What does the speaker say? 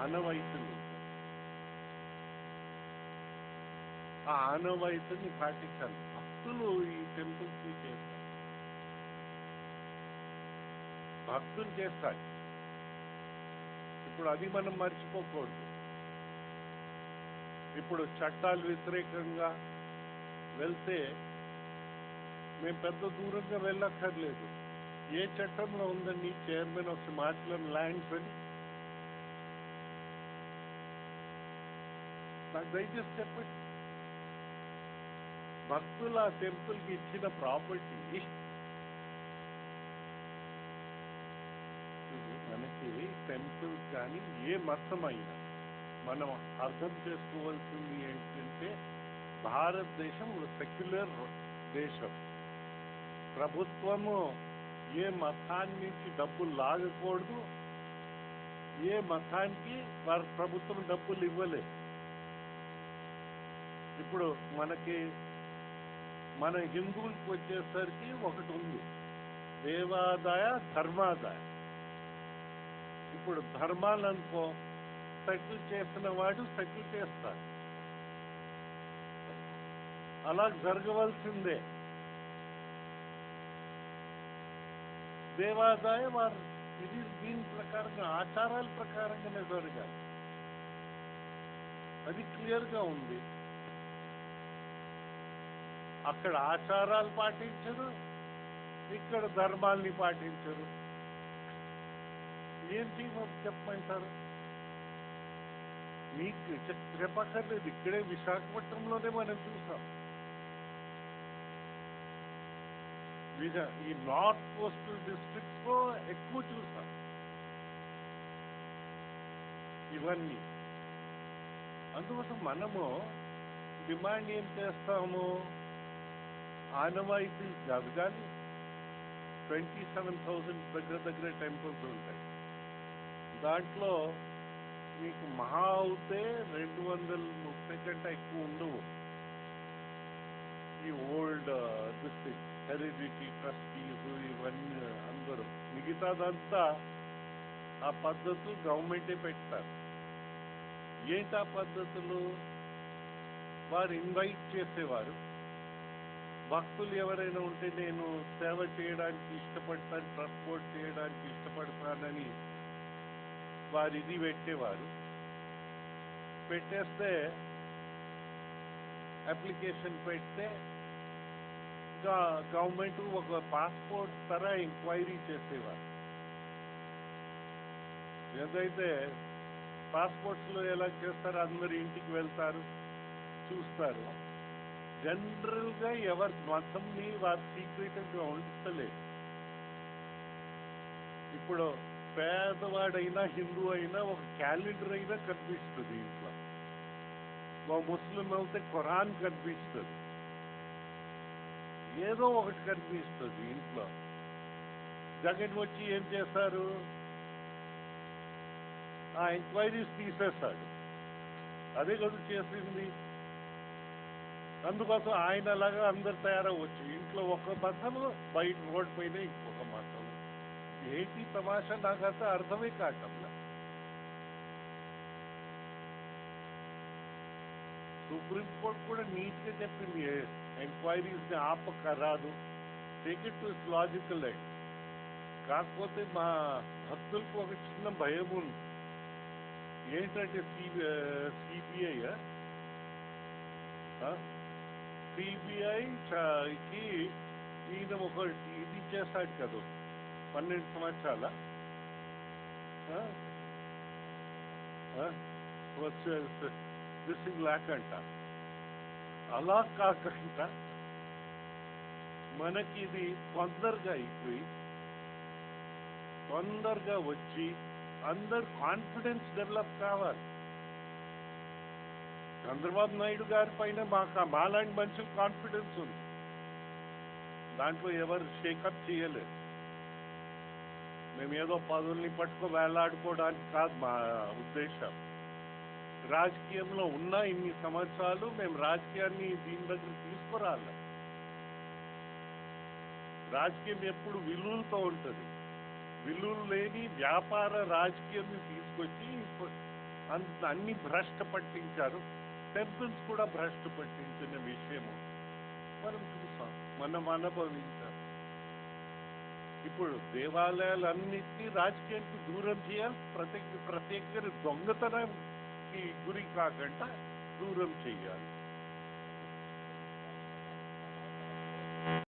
ఆనవాయితీలు. ఆ ఆనవాయితీని పాటించాలి. భక్తులు ఈ టెంపుల్స్ని చేస్తారు. భక్తులు చేస్తారు. ఇప్పుడు అది మనం మర్చిపోకూడదు. ఇప్పుడు చట్టాలు వ్యతిరేకంగా వెళ్తే మేము పెద్ద దూరంగా వెళ్ళక్కర్లేదు. ఏ చట్టంలో ఉందండి చైర్మన్ ఆఫ్ హిమాచలం ల్యాండ్స్ అని నాకు దయచేసి చెప్పండి భక్తుల టెంపుల్ టెంపుల్కి ఇచ్చిన ప్రాపర్టీ మనకి టెంపుల్ కానీ ఏ మతం అయినా మనం అర్థం చేసుకోవాల్సింది ఏంటంటే భారతదేశం సెక్యులర్ దేశం. ప్రభుత్వము ఏ మతాన్ని నుంచి డబ్బులు లాగకూడదు. ఏ మతానికి వారి ప్రభుత్వం డబ్బులు ఇవ్వలేదు. ఇప్పుడు మనకి మన హిందువులకు వచ్చేసరికి ఒకటి ఉంది. దేవాదాయ ధర్మాదాయ. ఇప్పుడు ధర్మాలనుకో సెటిల్ చేసిన వాడు సెటిల్ చేస్తాడు. అలా జరగవలసిందే. దేవాదాయ వారు ఇది దీని ప్రకారంగా ఆచారాల ప్రకారంగానే జరగాలి. అది క్లియర్గా ఉంది. అక్కడ ఆచారాలు పాటించరు ఇక్కడ ధర్మాల్ని పాటించరు. ఏంటి మాకు చెప్పమంటారు? మీకు చెప్పక్కర్లేదు ఇక్కడే విశాఖపట్నంలోనే మనం చూసాం. ఈ నార్త్ కోస్టల్ డిస్ట్రిక్ట్స్లో ఎక్కువ చూసాం. ఇవన్నీ. అందుకోసం మనము డిమాండ్ ఏం చేస్తాము? ఆనవాయితీ కాదు కానీ ట్వంటీ సెవెన్ థౌసండ్ దగ్గర దగ్గర టెంపుల్స్ ఉంటాయి. దాంట్లో మీకు మహా అవుతే రెండు వందల ముప్పై కంటే ఎక్కువ ఉండవు. ఈ ఓల్డ్ డిస్ట్రిక్ట్ హెరిడిటీ ట్రస్టీస్ ఇవన్నీ అందరూ. మిగతాదంతా ఆ పద్ధతులు గవర్నమెంటే పెట్టారు ఏంటి ఆ పద్ధతులు? వారు ఇన్వైట్ చేసేవారు. భక్తులు ఎవరైనా ఉంటే నేను సేవ చేయడానికి ఇష్టపడతాను ట్రాన్స్పోర్ట్ చేయడానికి ఇష్టపడతానని వారు ఇది పెట్టేవారు. పెట్టేస్తే అప్లికేషన్ పెడితే గవర్నమెంట్ ఒక పాస్పోర్ట్ తర ఎంక్వైరీ చేసేవారు. ఏదైతే పాస్పోర్ట్స్లో ఎలా చేస్తారో అందరు ఇంటికి వెళ్తారు చూస్తారు. జనరల్గా ఎవరి మతంని వారు సీక్రెట్ ఉంచలేదు ఇప్పుడు పేదవాడైనా హిందూ అయినా ఒక క్యాలెండర్ అయినా కనిపిస్తుంది ఇంట్లో ఒక ముస్లిం అయితే ఖురాన్ కనిపిస్తుంది. ఏదో ఒకటి కనిపిస్తుంది ఇంట్లో జగన్ వచ్చి ఏం చేస్తారు ఆ ఎంక్వైరీస్ తీసేస్తాడు అదే కదా చేసింది. అందుకోసం ఆయన లాగా అందరు తయారవచ్చు ఇంట్లో ఒక మతము బయట రోడ్ పైన ఇంకొక మతం ఏంటి తమాషా? నాకు అంత అర్థమే కావట్లా సుప్రీంకోర్టు కూడా నీట్గా చెప్పింది. ఎంక్వైరీస్ని ఆపకరాదు take it is logical and కాకపోతే మా భక్తులకు ఒక చిన్న భయం ఉంది ఏంటంటే సిబిఐ సిబిఐ కి ఈయన ఒక ఇది చేస్తాడు కదా. పన్నెండు సంవత్సరాల. దిస్ లేకంట అలా కాకుండా మనకి ఇది తొందరగా అయిపోయి తొందరగా వచ్చి అందరు కాన్ఫిడెన్స్ డెవలప్ కావాలి. చంద్రబాబు నాయుడు గారి పైన మాకు మాలాంటి మనుషులు కాన్ఫిడెన్స్ ఉంది. దాంట్లో ఎవరు షేకప్ చేయలేదు. మేము ఏదో పదవుల్ని పట్టుకో వేలాడుకోవడానికి కాదు మా ఉద్దేశం. రాజకీయంలో ఉన్న ఇన్ని సంవత్సరాలు మేము రాజకీయాన్ని దీని దగ్గర తీసుకురాలి. రాజకీయం ఎప్పుడు విలువలతో ఉంటుంది. విలువలు లేని వ్యాపార రాజకీయాన్ని తీసుకొచ్చి అంత అన్ని భ్రష్ట పట్టించారు. టెంపుల్స్ కూడా భ్రష్ట పట్టించిన విషయము. మనం చూసాం మనం అనుభవించాం. ఇప్పుడు దేవాలయాలన్నిటినీ రాజకీయానికి దూరం చేయాలి ప్రతి ప్రతి ఒక్కరి దొంగతనానికి గురి కాకుండా దూరం చేయాలి.